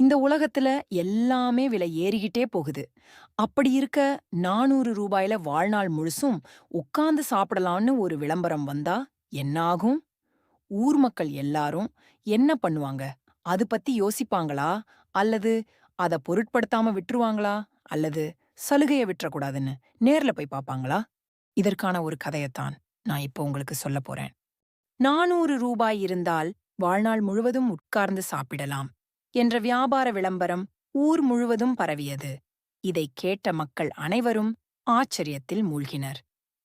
இந்த உலகத்துல எல்லாமே விலை ஏறிக்கிட்டே போகுது. அப்படி இருக்க நானூறு ரூபாயில வாழ்நாள் முழுசும் உட்கார்ந்து சாப்பிடலாம்னு ஒரு விளம்பரம் வந்தா என்னாகும்? ஊர் மக்கள் எல்லாரும் என்ன பண்ணுவாங்க? அது பத்தி யோசிப்பாங்களா? அல்லது அத பொருட்படுத்தாம விட்டுருவாங்களா? அல்லது சலுகைய விட்டுறக்கூடாதுன்னு நேர்ல போய் பாப்பாங்களா இதற்கான ஒரு கதையத்தான் நான் இப்போ உங்களுக்கு சொல்ல போறேன். நானூறு ரூபாய் இருந்தால் வாழ்நாள் முழுவதும் உட்கார்ந்து சாப்பிடலாம். என்ற வியாபார விளம்பரம் ஊர் முழுவதும் பரவியது. இதைக் கேட்ட மக்கள் அனைவரும் ஆச்சரியத்தில் மூழ்கினர்.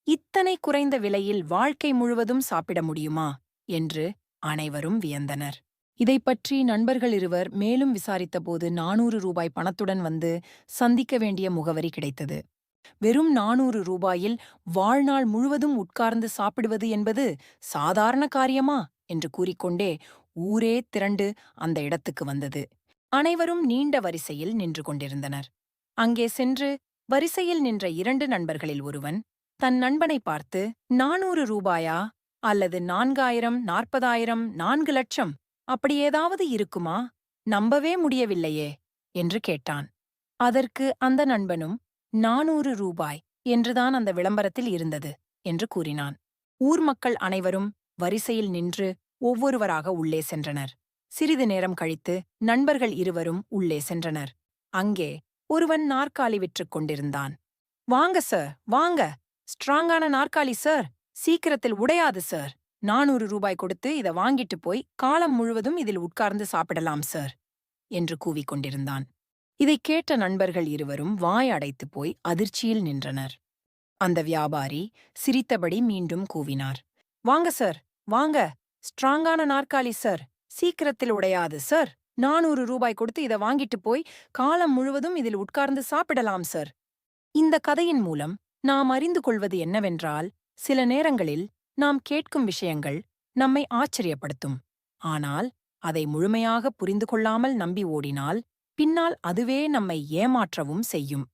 இத்தனை குறைந்த விலையில் வாழ்க்கை முழுவதும் சாப்பிட முடியுமா? என்று அனைவரும் வியந்தனர். இதைப் பற்றி நண்பர்கள் இருவர் மேலும் விசாரித்தபோது நானூறு ரூபாய் பணத்துடன் வந்து சந்திக்க வேண்டிய முகவரி கிடைத்தது. வெறும் நானூறு ரூபாயில் வாழ்நாள் முழுவதும் உட்கார்ந்து சாப்பிடுவது என்பது சாதாரண காரியமா? என்று கூறிக்கொண்டே ஊரே திரண்டு அந்த இடத்துக்கு வந்தது. அனைவரும் நீண்ட வரிசையில் நின்று கொண்டிருந்தனர். அங்கே சென்று வரிசையில் நின்ற இரண்டு நண்பர்களில் ஒருவன் தன் நண்பனை பார்த்து நானூறு ரூபாயா? அல்லது நான்காயிரம் நாற்பதாயிரம் நான்கு லட்சம்? அப்படி ஏதாவது இருக்குமா? நம்பவே முடியவில்லையே என்று கேட்டான். அதற்கு அந்த நண்பனும் நானூறு ரூபாய் என்றுதான் அந்த விளம்பரத்தில் இருந்தது என்று கூறினான். ஊர் மக்கள் அனைவரும் வரிசையில் நின்று ஒவ்வொருவராக உள்ளே சென்றனர். சிறிது நேரம் கழித்து நண்பர்கள் இருவரும் உள்ளே சென்றனர். அங்கே ஒருவன் நாற்காலி விற்றுக் கொண்டிருந்தான். வாங்க சார் வாங்க. ஸ்ட்ராங்கான நாற்காலி சார். சீக்கிரத்தில் உடையாது சார். நானூறு ரூபாய் கொடுத்து இதை வாங்கிட்டு போய் காலம் முழுவதும் இதில் உட்கார்ந்து சாப்பிடலாம் சார் என்று கூவிக் கொண்டிருந்தான். இதைக் கேட்ட நண்பர்கள் இருவரும் வாய் அடைத்துப் போய் அதிர்ச்சியில் நின்றனர். அந்த வியாபாரி சிரித்தபடி மீண்டும் கூவினார். வாங்க சார் வாங்க. ஸ்ட்ராங்கான நாற்காலி சார். சீக்கிரத்தில் உடையாது சார். நானூறு ரூபாய் கொடுத்து இதை வாங்கிட்டு போய் காலம் முழுவதும் இதில் உட்கார்ந்து சாப்பிடலாம் சார். இந்த கதையின் மூலம் நாம் அறிந்து கொள்வது என்னவென்றால் சில நேரங்களில் நாம் கேட்கும் விஷயங்கள் நம்மை ஆச்சரியப்படுத்தும். ஆனால் அதை முழுமையாக புரிந்து கொள்ளாமல் நம்பி ஓடினால் பின்னால் அதுவே நம்மை ஏமாற்றவும் செய்யும்.